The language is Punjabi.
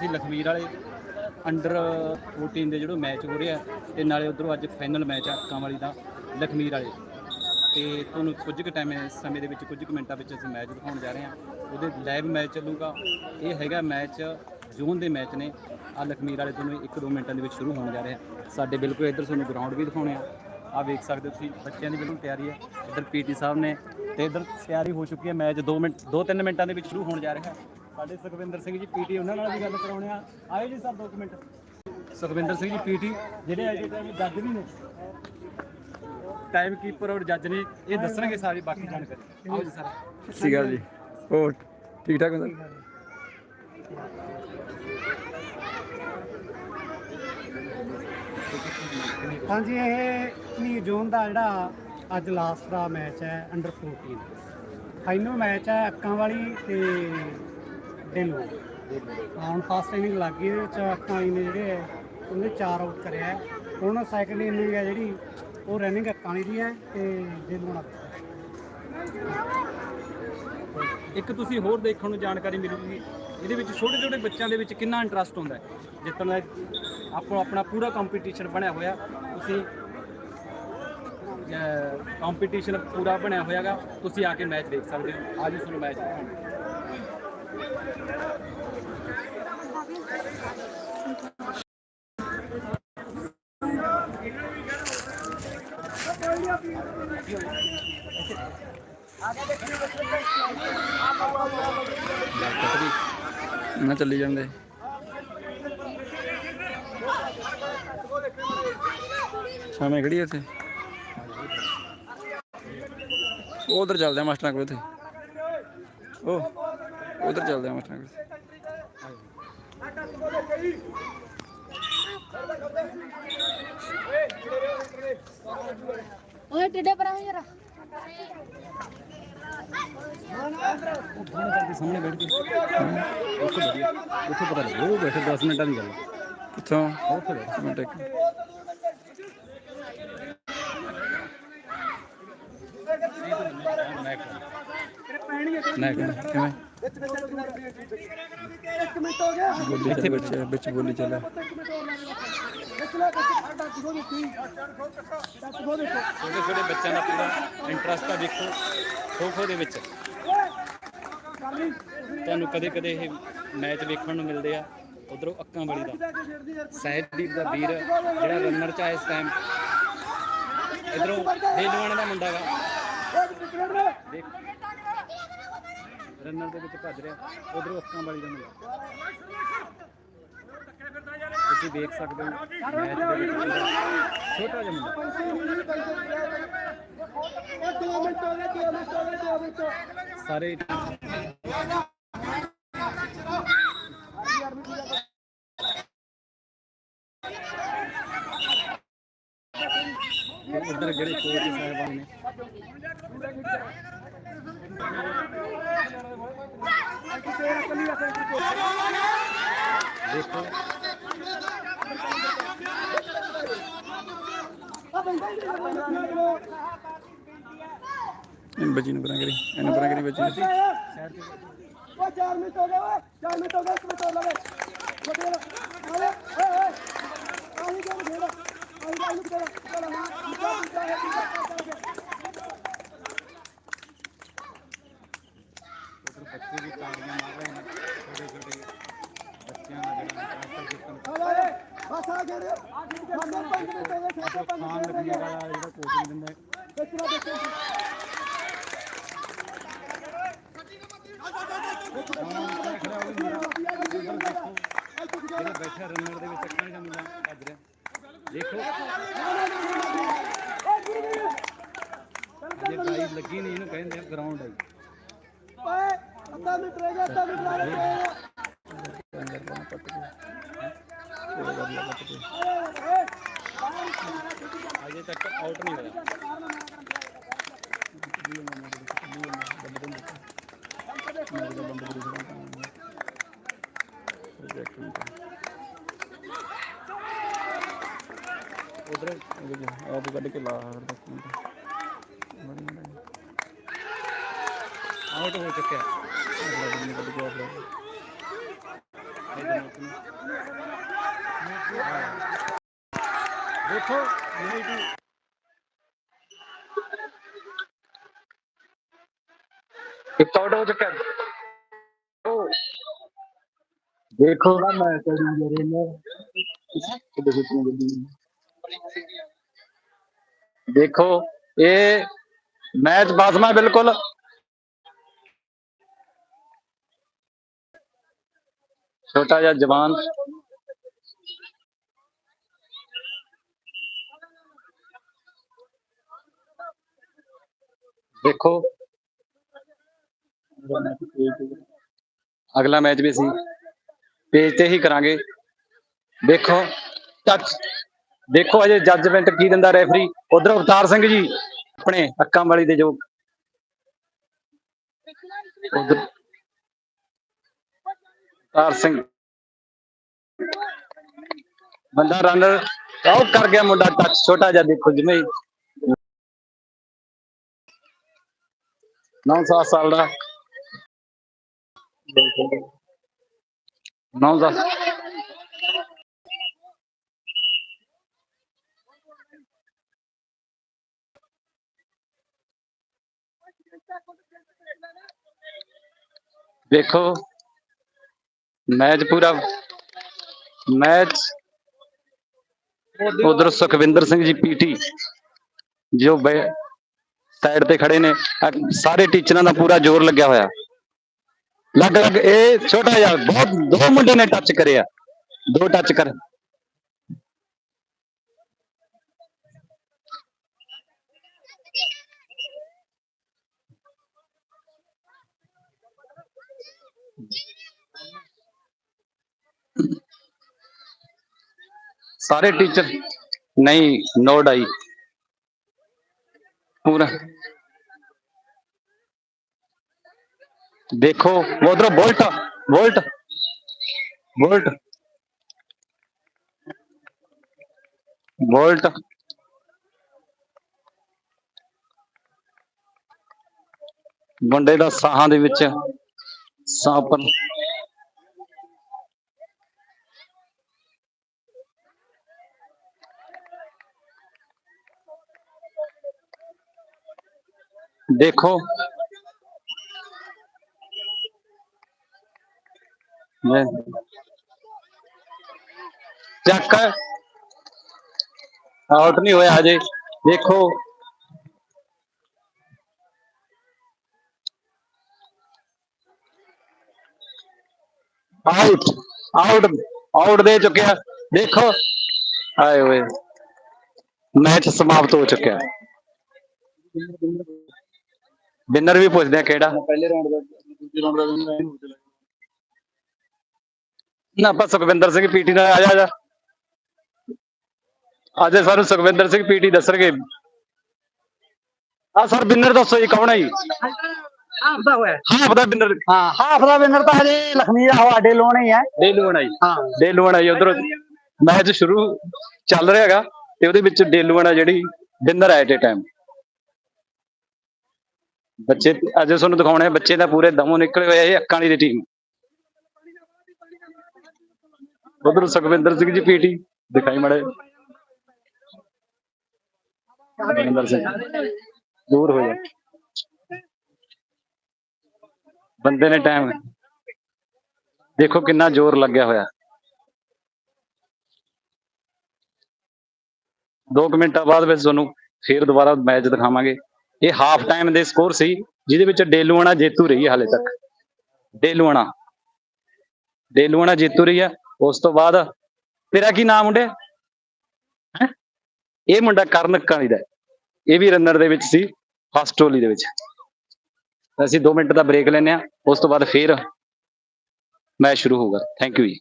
ਅਸੀਂ ਲਖਮੀਰ ਵਾਲੇ ਅੰਡਰ 14 ਦੇ ਜਿਹੜੇ ਮੈਚ ਹੋ ਰਿਹਾ ਆ, ਤੇ ਨਾਲੇ ਉਧਰੋਂ ਅੱਜ ਫਾਈਨਲ ਮੈਚ ਆ ਅੱਕਾਂ ਵਾਲੀ ਦਾ ਲਖਮੀਰ ਵਾਲੇ। ਤੇ ਤੁਹਾਨੂੰ ਕੁਝ ਕੁ ਟਾਈਮ ਸਮੇਂ ਦੇ ਵਿੱਚ ਕੁਝ ਕੁ ਮਿੰਟਾਂ ਵਿੱਚ ਅਸੀਂ ਮੈਚ ਦਿਖਾਉਣ ਜਾ ਰਹੇ ਹਾਂ। ਉਹਦੇ ਲਾਈਵ ਮੈਚ ਚੱਲੂਗਾ। ਇਹ ਹੈਗਾ ਮੈਚ ਜੂਨ ਦੇ ਮੈਚ ਨੇ। ਆ ਲਖਮੀਰ ਵਾਲੇ ਤੁਹਾਨੂੰ 1-2 ਮਿੰਟਾਂ ਦੇ ਵਿੱਚ ਸ਼ੁਰੂ ਹੋਣ ਜਾ ਰਹੇ ਆ। ਸਾਡੇ ਬਿਲਕੁਲ ਇੱਧਰ ਤੁਹਾਨੂੰ ਗਰਾਊਂਡ ਵੀ ਦਿਖਾਉਣੇ ਆ। ਆ ਵੇਖ ਸਕਦੇ ਹੋ ਤੁਸੀਂ, ਬੱਚਿਆਂ ਦੀ ਬਿਲਕੁਲ ਤਿਆਰੀ ਹੈ ਇੱਧਰ ਪੀਟੀ ਸਾਹਿਬ ਨੇ, ਤੇ ਇੱਧਰ ਤਿਆਰੀ ਹੋ ਚੁੱਕੀ ਹੈ ਮੈਚ 2 ਮਿੰਟ 2-3 ਮਿੰਟਾਂ ਦੇ ਵਿੱਚ ਸ਼ੁਰੂ ਹੋਣ ਜਾ ਰਿਹਾ। ਸਾਡੇ ਸੁਖਵਿੰਦਰ ਸਿੰਘ ਜੀ ਪੀਟੀ ਉਹਨਾਂ ਨਾਲ ਵੀ ਗੱਲ ਕਰਾਉਣੇ ਆ। ਆਏ ਜੀ sir 2 minute. Sukhwinder Singh ji PT ਜਿਹੜੇ ਅਜੇ ਟਾਈਮ ਜੱਜ ਵੀ ਨੇ। ਟਾਈਮ ਕੀਪਰ ਔਰ ਜੱਜ ਨੇ ਇਹ ਦੱਸਣਗੇ ਸਾਰੀ ਬਾਕੀ ਜਾਣਕਾਰੀ। ਆਓ ਜੀ ਸਰ। ਸਤਿ ਸ਼੍ਰੀ ਅਕਾਲ ਜੀ। ਹੋਰ ਠੀਕ ਠਾਕ ਹੋ ਸਰ? ਹਾਂਜੀ ਇਹ ਨੀ ਜੂਨ ਦਾ ਜਿਹੜਾ ਅੱਜ ਲਾਸਟ ਦਾ ਮੈਚ ਹੈ ਅੰਡਰ 14 ਫਾਈਨਲ ਮੈਚ ਹੈ ਅੱਕਾਂ ਵਾਲੀ ਤੇ ਡੇਲੂ ਹੁਣ ਫਸਟ ਇਨਿੰਗ ਲੱਗ ਗਈ ਇਹਦੇ ਵਿੱਚ ਵਾਲੀ ਨੇ ਜਿਹੜੇ ਹੈ, ਉਹਨੇ 4 ਆਊਟ ਕਰਿਆ ਹੈ। ਹੁਣ ਸੈਕੰਡ ਇਨਿੰਗ ਹੈ ਜਿਹੜੀ ਉਹ ਰਨਿੰਗ ਅੱਕਾਂ ਵਾਲੀ ਦੀ ਹੈ ਤੇ ਡੇਲੂ ਨਾਲ ਇੱਕ ਤੁਸੀਂ ਹੋਰ ਦੇਖਣ ਨੂੰ ਜਾਣਕਾਰੀ ਮਿਲੂਗੀ ਇਹਦੇ ਵਿੱਚ ਛੋਟੇ ਛੋਟੇ ਬੱਚਿਆਂ ਦੇ ਵਿੱਚ ਕਿੰਨਾ ਇੰਟਰਸਟ ਹੁੰਦਾ ਹੈ? ਜਿੱਤਣ ਦਾ ਆਪੋ ਆਪਣਾ ਪੂਰਾ ਕੰਪੀਟੀਸ਼ਨ ਬਣਿਆ ਹੋਇਆ ਤੁਸੀਂ ਕੰਪੀਟੀਸ਼ਨ ਪੂਰਾ ਬਣਿਆ ਹੋਇਆਗਾ ਤੁਸੀਂ ਆ ਕੇ ਮੈਚ ਦੇਖ ਸਕਦੇ ਹੋ। ਅੱਜ ਤੁਹਾਨੂੰ ਮੈਚ ਨਾ ਚੱਲੀ ਜਾਂਦੇ ਸਾਹਮਣੇ ਖੜੀ ਹੈ ਇੱਥੇ। ਉਹ ਉਧਰ ਚੱਲਦੇ ਆ ਮਾਸਟਰਾਂ ਕੋਲ ਉੱਥੇ ਉਹ, ਉਧਰ ਚੱਲਦੇ ਆ ਮਾਸਟਰਾਂ ਕੋਲ। ਓਏ ਟਿੱਡੇ ਪਰ ਆਓ ਜਰਾ। ਸਾਹਮਣੇ ਬੈਠ ਕੇ ਉੱਥੇ ਪਤਾ ਲੱਗਿਆ ਉਹ ਬੈਠੇ 10 ਮਿੰਟਾਂ ਦੀ ਗੱਲ ਹੈ। ਕਿੱਥੋਂ ਉੱਥੇ ਬੈਠੇ ਮਿੰਟ ਇੱਕ ਕਹਿੰਦਾ ਕਿਵੇਂ ਬੋਲੀ ਚੱਲ ਬੱਚੇ ਵਿੱਚ ਬੋਲੀ ਚੱਲ ਛੋਟੇ ਛੋਟੇ ਬੱਚਿਆਂ ਦਾ ਪੂਰਾ ਇੰਟਰਸਟ ਆ ਦੇਖੋ। ਖੋ ਖੋ ਦੇ ਵਿੱਚ। ਤੁਹਾਨੂੰ ਕਦੇ ਕਦੇ ਇਹ ਮੈਚ ਵੇਖਣ ਨੂੰ ਮਿਲਦੇ ਆ। ਉਧਰੋਂ ਅੱਕਾਂ ਵਾਲੀ ਦਾ। ਸਹਿਜਦੀਪ ਦਾ ਵੀਰ, ਜਿਹੜਾ ਰਨਰ ਚ ਆ ਇਸ ਟਾਈਮ ਇਧਰੋਂ ਦੇਲਵਾਣੇ ਦਾ ਮੁੰਡਾ ਗਾ। ਰਨਰ ਦੇ ਵਿੱਚ ਭੱਜ ਰਿਹਾ। ਉਧਰੋਂ ਅੱਕਾਂ ਵਾਲੀ ਦਾ ਮੁੰਡਾ। ਤੁਸੀਂ ਦੇਖ ਸਕਦੇ ਹੋ ਮੈਚ ਦੇ ਵਿੱਚ ਛੋਟਾ ਜਿਹਾ ਮੁੰਡਾ ਸਾਰੇ ਉਧਰ ਜਿਹੜੇ ਕੋਚ ਸਾਹਿਬਾਨ ਨੇ ਦੇਖੋ ਇਹਨੂੰ ਬੱਜੀ ਨੂੰ ਪਰਾਂ ਕਰੀ ਇਹਨੂੰ ਪਰਾਂ ਕਰੀ ਬੱਜੀ। ਸ਼ਹਿਰ ਦੇ ਓ 4 ਮਿੰਟ ਹੋ ਗਏ ਓਏ 4 ਮਿੰਟ ਹੋ ਗਏ ਇੱਕ ਮਿੰਟ ਹੋਰ ਲਵੇ ਵਾਲਾ ਆਲੇ ਓਏ ਓਏ ਆਹੀ ਗੱਲ ਫੇਰ ਆਹੀ ਗੱਲ ਫੇਰ ਚਲ ਹਾਂ ਦੂਜਾ ਦੂਜਾ ਹੈ ਦੂਜਾ ਉਧਰ ਬੱਚੇ ਵੀ ਤਾੜੀਆਂ ਮਾਰ ਰਹੇ ਨੇ ਛੋਟੇ ਛੋਟੇ ਬੱਚਿਆਂ ਦਾ ਜਿਹੜਾ ਇੰਟਰਸਟ ਜਿੱਤਣ ਓਏ ਬਸ ਆ ਗਏ 5 ਮਿੰਟ ਹੋ ਗਏ ਛੋਟੇ ਪੰਜ ਖਾਨ ਲੱਗੀਆਂ ਜਿਹੜਾ ਕੋਚਿੰਗ ਦਿੰਦਾ ਹੈ ਦੇਖੋ ਜਿਹੜਾ ਬੈਠਾ ਰਨਰ ਦੇ ਵਿੱਚ ਅੱਖਾਂ ਦਾ ਮੁੰਡਾ ਭੱਜ ਰਿਹਾ ਦੇਖੋ ਜੇ ਬਾਈ ਲੱਗੀ ਨਹੀਂ ਇਹਨੂੰ ਕਹਿੰਦੇ ਆ ਗਰਾਊਂਡ ਹੈ ਓਏ ਅੱਧਾ ਮਿੰਟ ਰਹਿ ਗਿਆ, ਅੱਧਾ ਮਿੰਟ ਰਹਿ ਗਿਆ ਅੰਦਰ ਪਾਉਣਾ ਪੱਟ ਕੇ ਇਹ ਕਰ ਲਿਆ ਪੱਟ ਕੇ ਅਜੇ ਤੱਕ ਆਊਟ ਨਹੀਂ ਹੋਇਆ ਉਧਰ ਆਪ ਕੱਢ ਕੇ ਲਾ ਆਊਟ ਹੋ ਚੁੱਕਿਆ ਕੱਢ ਕੇ ਆਪ ਦੇਖੋ ਨਹੀਂ ਜੀ ਇੱਕ ਆਊਟ ਹੋ ਚੁੱਕਾ ਉਹ ਦੇਖੋ ਨਾ ਮੈਂ ਕਰੀ ਜਰੇ ਨੇ ਦੇਖੋ ਇਹ ਮੈਚ ਬਾਜ਼ਮਾ ਬਿਲਕੁਲ ਛੋਟਾ ਜਿਹਾ ਜਵਾਨ ਦੇਖੋ ਅਗਲਾ ਮੈਚ ਵੀ ਅਸੀਂ ਪੇਜ ਤੇ ਹੀ ਕਰਾਂਗੇ। ਦੇਖੋ ਟੱਚ ਦੇਖੋ ਅਜੇ ਜੱਜਮੈਂਟ ਕੀ ਦਿੰਦਾ ਰੈਫਰੀ ਉਧਰ ਅਵਤਾਰ ਸਿੰਘ ਜੀ, ਆਪਣੇ ਅੱਕਾਂ ਵਾਲੀ ਦੇ ਜੋ ਉਧਰ ਅਵਤਾਰ ਸਿੰਘ। ਬੰਦਾ ਰਨਰ ਆਊਟ ਕਰ ਗਿਆ ਮੁੰਡਾ ਟੱਚ ਛੋਟਾ ਜਿਹਾ ਦੇਖੋ ਜਿਵੇਂ ਹੀ। ਨੌ ਸੱਤ ਸਾਲ ਦਾ ਨੌ ਦਸ ਦੇਖੋ ਮੈਚ ਪੂਰਾ ਮੈਚ ਉਧਰ ਸੁਖਵਿੰਦਰ ਸਿੰਘ ਜੀ ਪੀਟੀ ਜੋ ਸਾਈਡ ਤੇ ਖੜੇ ਨੇ ਆਹ ਸਾਰੇ ਟੀਚਰਾਂ ਦਾ ਪੂਰਾ ਜ਼ੋਰ ਲੱਗਿਆ ਹੋਇਆ ਲੱਗ ਲੱਗ ਇਹ ਛੋਟਾ ਜਿਹਾ ਬਹੁਤ ਦੋ ਮੁੰਡੇ ਨੇ ਟੱਚ ਕਰਿਆ ਦੋ ਟੱਚ ਕਰ ਸਾਰੇ ਟੀਚਰ ਨਹੀਂ ਨੋਟ ਆਈ ਪੂਰਾ ਦੇਖੋ ਉਧਰ ਬੋਲਟ ਬੋਲਟ। ਬੋਲਟ। ਬੋਲਟ। ਵੰਡੇ ਦਾ ਸਾਹਾਂ ਦੇ ਵਿੱਚ, ਸਾਹ ਪਰ ਦੇਖੋ ਮੈਂ ਚੱਕ ਆਊਟ ਨਹੀਂ ਹੋਇਆ ਹਜੇ ਦੇਖੋ ਆਊਟ ਆਊਟ ਆਊਟ ਦੇ ਚੁੱਕਿਆ ਦੇਖੋ ਆਏ ਹੋਏ ਮੈਚ ਸਮਾਪਤ ਹੋ ਚੁੱਕਿਆ ਵਿਨਰ ਵੀ ਪੁੱਛਦੇ ਆ ਕਿਹੜਾ ਪਹਿਲੇ ਰਾਉਂਡ ਦਾ ਦੂਜੇ ਰਾਉਂਡ ਦਾ ਨਹੀਂ ਹੋ ਚਲਾ ਨਾ ਆਪਾਂ ਸੁਖਵਿੰਦਰ ਸਿੰਘ ਪੀਟੀ ਨਾਲ ਆ ਜਾ ਆ ਜਾ। ਅੱਜ ਸਾਨੂੰ ਸੁਖਵਿੰਦਰ ਸਿੰਘ ਪੀਟੀ ਦੱਸਣਗੇ। ਆ ਸਰ ਵਿਨਰ ਦੱਸੋ ਜੀ ਕੌਣ ਹੈ ਜੀ? ਹਾਫ ਦਾ ਹੋਇਆ। ਹਾਂ ਹਾਫ ਦਾ ਵਿਨਰ ਤਾਂ ਹਜੇ ਲਖਮੀ ਦਾ ਹਵਾਡੇ ਲੋਣੇ ਹੀ ਹੈ। ਡੇਲੂ ਆਣਾ ਜੀ ਹਾਂ। ਡੇਲੂ ਆਣਾ ਜੀ ਉਧਰ ਮੈਚ ਸ਼ੁਰੂ ਚੱਲ ਰਿਹਾ ਹੈਗਾ ਤੇ ਉਹਦੇ ਵਿੱਚ ਡੇਲੂ ਆਣਾ ਜਿਹੜੀ ਵਿਨਰ ਐਟ ਏ ਟਾਈਮ ਬੱਚੇ ਅੱਜ ਤੁਹਾਨੂੰ ਦਿਖਾਉਣੇ ਬੱਚੇ ਦਾ ਪੂਰੇ ਦਮੋਂ ਨਿਕਲੇ ਹੋਏ ਆ ਇਹ ਅੱਕਾਂ ਵਾਲੀ ਦੀ ਟੀਮ ਉਧਰ ਸੁਖਵਿੰਦਰ ਸਿੰਘ ਜੀ, ਪੀਟੀ, ਦਿਖਾਈ ਮੜੇ ਸੁਖਵਿੰਦਰ ਸਿੰਘ। ਦੂਰ ਹੋ ਜਾ। ਬੰਦੇ ਨੇ ਟਾਈਮ ਦੇਖੋ ਕਿੰਨਾ ਜ਼ੋਰ ਲੱਗਿਆ ਹੋਇਆ। 2 ਮਿੰਟਾਂ ਬਾਅਦ ਵਿੱਚ ਤੁਹਾਨੂੰ ਫੇਰ ਦੁਬਾਰਾ ਮੈਚ ਦਿਖਾਵਾਂਗੇ। ਇਹ ਹਾਫ ਟਾਈਮ ਦੇ ਸਕੋਰ ਸੀ, ਜਿਹਦੇ ਵਿੱਚ ਡੇਲੂਆਣਾ ਜੇਤੂ ਰਹੀ ਹੈ ਹਾਲੇ ਤੱਕ। ਡੇਲੂਆਣਾ। ਡੇਲੂਆਣਾ ਜੇਤੂ ਰਹੀ ਹੈ। ਉਸ ਤੋਂ ਬਾਅਦ ਤੇਰਾ ਕੀ ਨਾਮ ਮੁੰਡੇ? ਹੈ? ਇਹ ਮੁੰਡਾ ਕਰਨ ਕਾਲੀ ਦਾ। ਇਹ ਵੀ ਰਨਰ ਦੇ ਵਿੱਚ ਸੀ ਫਸਟ ਟੋਲੀ ਦੇ ਵਿੱਚ। ਅਸੀਂ 2 ਮਿੰਟ ਦਾ ਬ੍ਰੇਕ ਲੈਨੇ ਆ ਉਸ ਤੋਂ ਬਾਅਦ ਫੇਰ ਮੈਚ ਸ਼ੁਰੂ ਹੋਊਗਾ। ਥੈਂਕ ਯੂ ਜੀ।